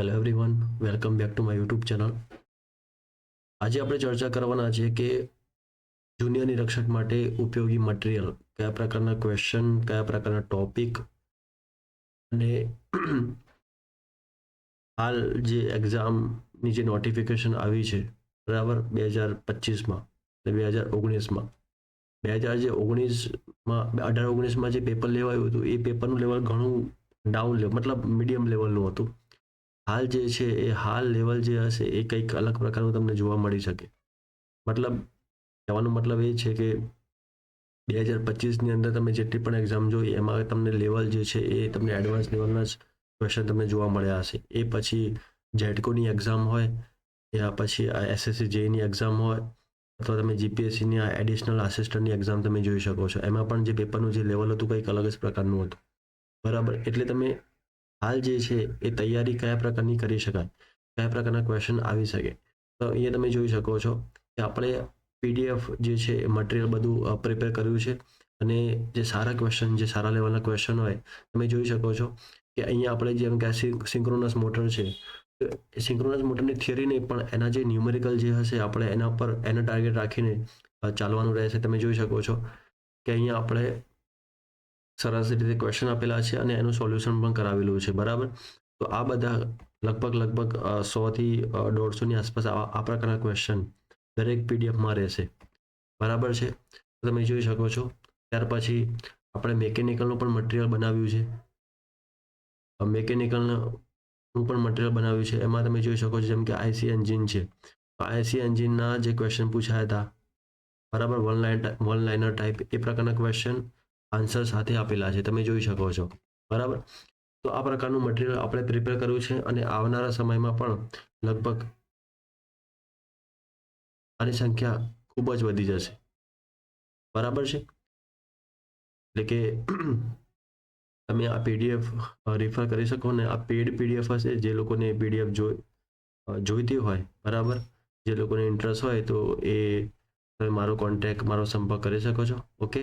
Hello everyone welcome back to my YouTube channel આજે આપણે ચર્ચા કરવાના છે કે જુનિયર નિરીક્ષક માટે ઉપયોગી મટીરિયલ કયા પ્રકારના ક્વેશ્ચન કયા પ્રકારના ટોપિક અને હાલ જે એક્ઝામની જે નોટિફિકેશન આવી છે, બરાબર બે હજાર પચીસમાં અને બે હજાર ઓગણીસમાં. બે હજાર જે ઓગણીસમાં અઢાર ઓગણીસમાં જે પેપર લેવાયું હતું, એ પેપરનું લેવલ ઘણું ડાઉન લેવલ મતલબ મીડિયમ લેવલનું હતું. હાલ જે છે, એ હાલ લેવલ જે હશે, એ કંઈક અલગ પ્રકારનું તમને જોવા મળી શકે. મતલબ, કહેવાનો મતલબ એ છે કે બે હજાર પચીસની અંદર તમે જેટલી પણ એક્ઝામ જોઈ, એમાં તમને લેવલ જે છે, એ તમને એડવાન્સ લેવલના જ ક્વેશ્ચન તમને જોવા મળ્યા હશે. એ પછી જેટકોની એક્ઝામ હોય, યા પછી આ એસએસસી જેઈની એક્ઝામ હોય, અથવા તમે જીપીએસસીની આ એડિશનલ આસિસ્ટન્ટની એક્ઝામ તમે જોઈ શકો છો. એમાં પણ જે પેપરનું જે લેવલ હતું, કંઈક અલગ જ પ્રકારનું હતું. બરાબર? એટલે તમે હાલ જે છે એ તૈયારી કયા પ્રકારની કરી શકાય? કયા પ્રકારના ક્વેશ્ચન આવી શકે? તો અહીંયા તમે જોઈ શકો છો કે આપણે પીડીએફ જે છે એ મટીરિયલ બધું પ્રિપેર કર્યું છે અને જે સારા ક્વેશ્ચન જે સારા લેવલના ક્વેશ્ચન હોય, તમે જોઈ શકો છો કે અહીંયા આપણે જેમ કે સિંક્રોનસ મોટર છે સિંક્રોનસ મોટરની થિયરી નહીં પણ એના જે ન્યુમેરિકલ જે હશે આપણે એના પર એના ટાર્ગેટ રાખીને ચાલવાનું રહેશે. તમે જોઈ શકો છો કે અહીંયા આપણે સરસ રીતે ક્વેશ્ચન આપેલા છે અને એનું સોલ્યુશન પણ કરાવેલું છે, બરાબર? તો આ બધા લગભગ લગભગ સોથી દોઢસોની આસપાસ આ આ પ્રકારના ક્વેશ્ચન દરેક પીડીએફમાં રહેશે. બરાબર છે? તમે જોઈ શકો છો. ત્યાર પછી આપણે મેકેનિકલનું પણ મટીરિયલ બનાવ્યું છે. મેકેનિકલનું પણ મટીરિયલ બનાવ્યું છે. એમાં તમે જોઈ શકો છો જેમ કે આઈસી એન્જિન છે. આઈસી એન્જિનના જે ક્વેશ્ચન પૂછાયા હતા, બરાબર? One line one liner type એ પ્રકારના ક્વેશ્ચન આન્સર સાથે આપેલા છે. તમે જોઈ શકો છો. બરાબર? તો આ પ્રકારનું મટીરિયલ આપણે પ્રિપેર કર્યું છે અને આવનારા સમયમાં પણ લગભગ આની સંખ્યા ખૂબ જ વધી જશે. બરાબર છે? એટલે કે તમે આ પીડીએફ રિફર કરી શકો ને આ પેડ પીડીએફ હશે. જે લોકોને પીડીએફ જોઈ જોઈતી હોય. બરાબર? જે લોકોને ઇન્ટરેસ્ટ હોય તો એ તમે મારો કોન્ટેક્ટ મારો સંપર્ક કરી શકો છો. Okay